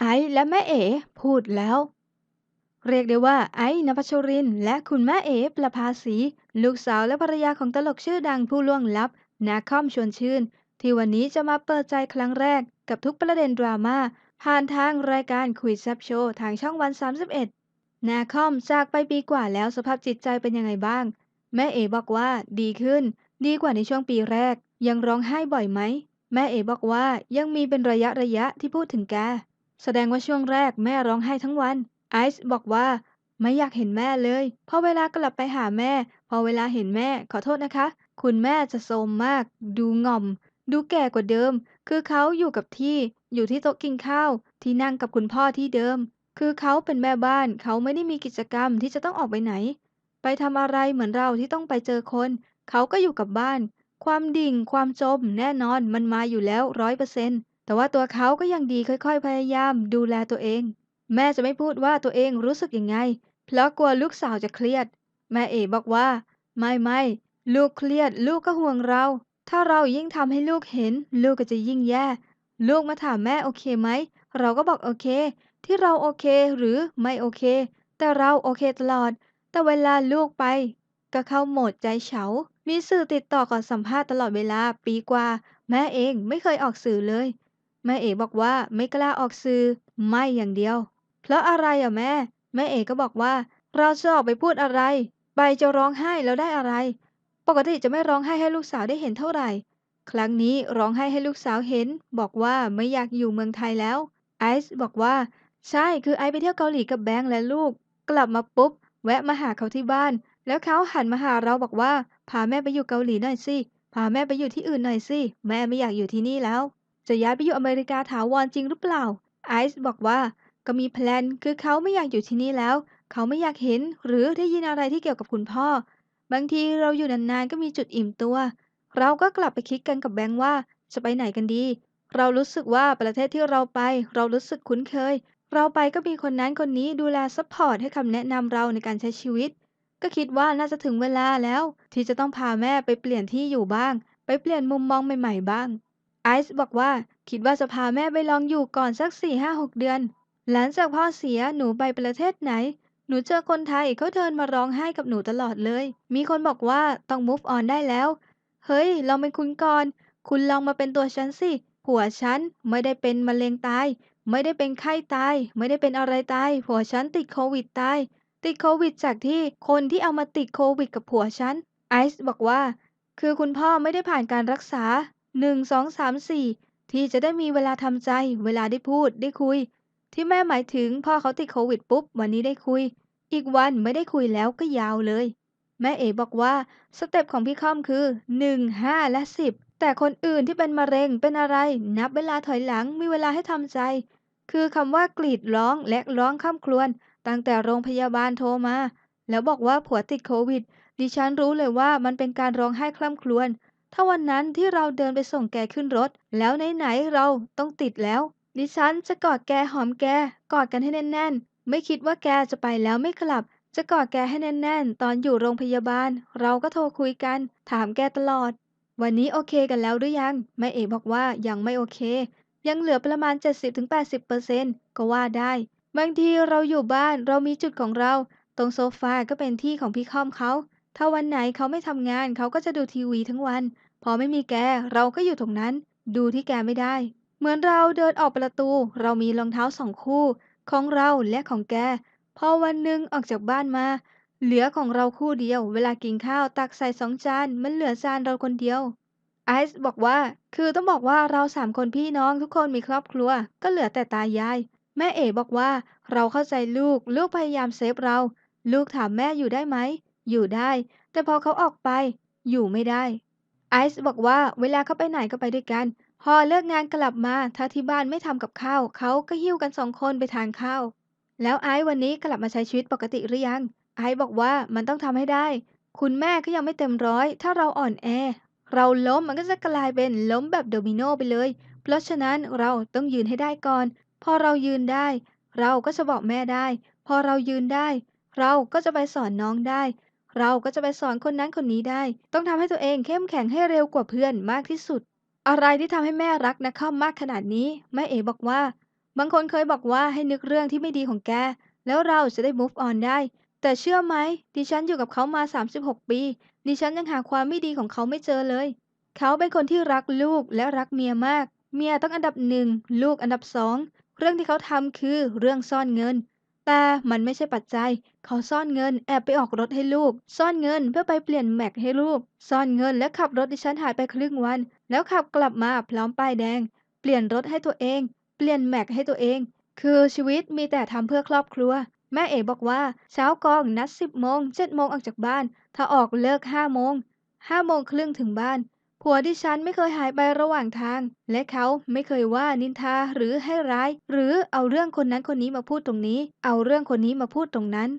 ไอซ์และแม่เอ๋พูดแล้ว เรียกได้ว่าไอ้นภชริน และคุณแม่เอ๋ประภาสี ลูกสาวและภรรยาของตลกชื่อดังผู้ล่วงลับ นาคอมชวนชื่น ที่วันนี้จะมาเปิดใจครั้งแรกกับทุกประเด็นดราม่าผ่านทางรายการคุยแซบโชว์ทางช่องวัน 31 นาคอมจากไปปีกว่าแล้วสภาพจิตใจเป็นยังไงบ้าง แม่เอ๋บอกว่าดีขึ้น ดีกว่าในช่วงปีแรก ยังร้องไห้บ่อยไหม แม่เอ๋บอกว่ายังมีเป็นระยะระยะที่พูดถึงแก แสดงว่าช่วงแรกแม่ร้องไห้ทั้งวัน ไอซ์บอกว่า ไม่อยากเห็นแม่เลย พอเวลากลับไปหาแม่ พอเวลาเห็นแม่ ขอโทษนะคะ คุณแม่จะโทรมมาก ดูง่อม ดูแก่กว่าเดิม คือเขาอยู่กับที่ อยู่ที่โต๊ะกินข้าว ที่นั่งกับคุณพ่อที่เดิม คือเขาเป็นแม่บ้าน เขาไม่ได้มีกิจกรรมที่จะต้องออกไปไหน ไปทำอะไรเหมือนเราที่ต้องไปเจอคน เขาก็อยู่กับบ้าน ความดิ่ง ความจม แน่นอน มันมาอยู่แล้วร้อยเปอร์เซ็นต์ แต่ว่าตัวเขาก็ยังดีค่อยๆ พยายามดูแลตัวเอง แม่จะไม่พูดว่าตัวเองรู้สึกยังไง เพราะกลัวลูกสาวจะเครียด แม่เอ๋บอกว่า ไม่ไม่ลูกเครียด ลูกก็ห่วงเรา ถ้าเรายิ่งทำให้ลูกเห็น ลูกก็จะยิ่งแย่ ลูกมาถามแม่โอเคไหม เราก็บอกโอเค ที่เราโอเคหรือไม่โอเค แต่เราโอเคตลอด แต่เวลาลูกไป ก็เข้าโหมดใจเฉา มีสื่อติดต่อขอสัมภาษณ์ตลอดเวลาปีกว่า แม่เองไม่เคยออกสื่อเลย แม่เอ๋บอกว่าไม่กล้าออกสื่อไม่อย่างเดียว เพราะอะไรอะแม่ แม่เอ๋ก็บอกว่า เราจะออกไปพูดอะไร ไปจะร้องไห้แล้วได้อะไร ปกติจะไม่ร้องไห้ให้ลูกสาวได้เห็นเท่าไหร่ ครั้งนี้ร้องไห้ให้ลูกสาวเห็น บอกว่าไม่อยากอยู่เมืองไทยแล้ว ไอซ์บอกว่า ใช่คือไอซ์ไปเที่ยวเกาหลีกับแบงค์และลูก กลับมาปุ๊บ แวะมาหาเขาที่บ้าน แล้วเขาหันมาหาเราบอกว่าพาแม่ไปอยู่เกาหลีหน่อยสิพาแม่ไปอยู่ที่อื่นหน่อยสิแม่ไม่อยากอยู่ที่นี่แล้ว จะย้ายไปอยู่อเมริกาถาวรจริงหรือเปล่า ไอซ์บอกว่าก็มีแพลนคือเขาไม่อยากอยู่ที่นี่แล้ว เขาไม่อยากเห็นหรือได้ยินอะไรที่เกี่ยวกับคุณพ่อ บางทีเราอยู่นานๆก็มีจุดอิ่มตัว เราก็กลับไปคิดกันกับแบงค์ว่าจะไปไหนกันดี เรารู้สึกว่าประเทศที่เราไป เรารู้สึกคุ้นเคย เราไปก็มีคนนั้นคนนี้ดูแลซัพพอร์ตให้คำแนะนำเราในการใช้ชีวิต ก็คิดว่าน่าจะถึงเวลาแล้ว ที่จะต้องพาแม่ไปเปลี่ยนที่อยู่บ้าง ไปเปลี่ยนมุมมองใหม่ ๆ บ้าง ไอซ์บอกว่า คิดว่าจะพาแม่ไปลองอยู่ก่อนสัก4 5 6เดือน หลังจากพ่อเสียหนูไปประเทศไหน หนูเจอคนไทยเขาเดินมาร้องไห้กับหนูตลอดเลย มีคนบอกว่าต้อง move on ได้แล้ว เฮ้ย เราเป็นคุณก่อน คุณลองมาเป็นตัวฉันสิผัวฉันไม่ได้เป็นมะเร็งตาย ไม่ได้เป็นไข้ตาย ไม่ได้เป็นอะไรตายผัวฉันติดโควิดตายติดโควิดจากที่คนที่เอามาติดโควิดกับผัวฉันไอซ์บอกว่า คือคุณพ่อไม่ได้ผ่านการรักษา 1 2 3 4ที่จะได้มีเวลาทำใจ เวลาได้พูดได้คุย ที่แม่หมายถึงพ่อเขาติดโควิดปุ๊บ วันนี้ได้คุย อีกวันไม่ได้คุยแล้วก็ยาวเลย แม่เอ๋บอกว่าสเต็ปของพี่ค่อมคือ 1 5 และ 10 แต่คนอื่นที่เป็นมะเร็งเป็นอะไร นับเวลาถอยหลังมีเวลาให้ทำใจ คือคำว่ากรีดร้องและร้องข้ามครวญตั้งแต่โรงพยาบาลโทรมา แล้วบอกว่าผัวติดโควิดดิฉันรู้เลยว่ามันเป็นการร้องไห้คล่ำครวญ ถ้าวันนั้นที่เราเดินไปส่งแกขึ้นรถ แล้วไหนๆเราต้องติดแล้ว ดิฉันจะกอดแกหอมแก กอดกันให้แน่นๆ ไม่คิดว่าแกจะไปแล้วไม่กลับ จะกอดแกให้แน่นๆ ตอนอยู่โรงพยาบาล เราก็โทรคุยกัน ถามแกตลอด วันนี้โอเคกันแล้วหรือยังแม่เอ๋บอกว่ายังไม่โอเค ยังเหลือประมาณ 70-80%ก็ว่าได้ บางทีเราอยู่บ้านเรามีจุดของเรา ตรงโซฟาก็เป็นที่ของพี่ค่อมเขา ถ้าวันไหนเขาไม่ทำงานเขาก็จะดูทีวีทั้งวัน พอไม่มีแกเราก็อยู่ตรงนั้น ดูที่แกไม่ได้ เหมือนเราเดินออกประตู เรามีรองเท้าสองคู่ ของเราและของแก พอวันหนึ่งออกจากบ้านมา เหลือของเราคู่เดียว เวลากินข้าวตักใส่สองจานมันเหลือจานเราคนเดียวไอซ์บอกว่า คือต้องบอกว่าเราสามคนพี่น้องทุกคนมีครอบครัว ก็เหลือแต่ตายาย แม่เอ๋บอกว่า เราเข้าใจลูก ลูกพยายามเซฟเรา ลูกถามแม่อยู่ได้ไหม อยู่ได้ แต่พอเขาออกไปอยู่ไม่ได้ ไอซ์บอกว่าเวลาเขาไปไหนก็ไปด้วยกัน พอเลิกงานกลับมาถ้าที่บ้านไม่ทำกับข้าวเขาก็หิ้วกันสองคนไปทานข้าว แล้วไอซ์วันนี้กลับมาใช้ชีวิตปกติหรือยัง ไอซ์บอกว่ามันต้องทำให้ได้ คุณแม่ก็ยังไม่เต็มร้อย ถ้าเราอ่อนแอ เราล้มมันก็จะกลายเป็นล้มแบบโดมิโนไปเลย เพราะฉะนั้นเราต้องยืนให้ได้ก่อน พอเรายืนได้ เราก็จะบอกแม่ได้ พอเรายืนได้ เราก็จะไปสอนน้องได้ เราก็จะไปสอนคนนั้นคนนี้ได้ ต้องทำให้ตัวเองเข้มแข็งให้เร็วกว่าเพื่อนมากที่สุด อะไรที่ทำให้แม่รักนะข้อมมากขนาดนี้ แม่เอ๋บอกว่า บางคนเคยบอกว่าให้นึกเรื่องที่ไม่ดีของแก แล้วเราจะได้ move on ได้ แต่เชื่อไหม ดิฉันอยู่กับเขามา 36 ปี ดิฉันยังหาความไม่ดีของเขาไม่เจอเลย เขาเป็นคนที่รักลูกและรักเมียมาก เมียต้องอันดับหนึ่ง ลูกอันดับสอง เรื่องที่เขาทำคือเรื่องซ่อนเงิน แต่มันไม่ใช่ปัจจัย เขาซ่อนเงินแอบไปออกรถให้ลูก ซ่อนเงินเพื่อไปเปลี่ยนแม็กให้ลูก ซ่อนเงินและขับรถดิฉันหายไปครึ่งวัน แล้วขับกลับมาพร้อมป้ายแดง เปลี่ยนรถให้ตัวเอง เปลี่ยนแม็กให้ตัวเอง คือชีวิตมีแต่ทำเพื่อครอบครัว แม่เอ๋บอกว่าเช้ากองนัด10โมง7โมงออกจากบ้าน ถ้าออกเลิก5โมง5โมงครึ่งถึงบ้าน ผัวดิฉันไม่เคยหายไประหว่างทาง และเขาไม่เคยว่านินทาหรือให้ร้าย หรือเอาเรื่องคนนั้นคนนี้มาพูดตรงนี้ เอาเรื่องคนนี้มาพูดตรงนั้น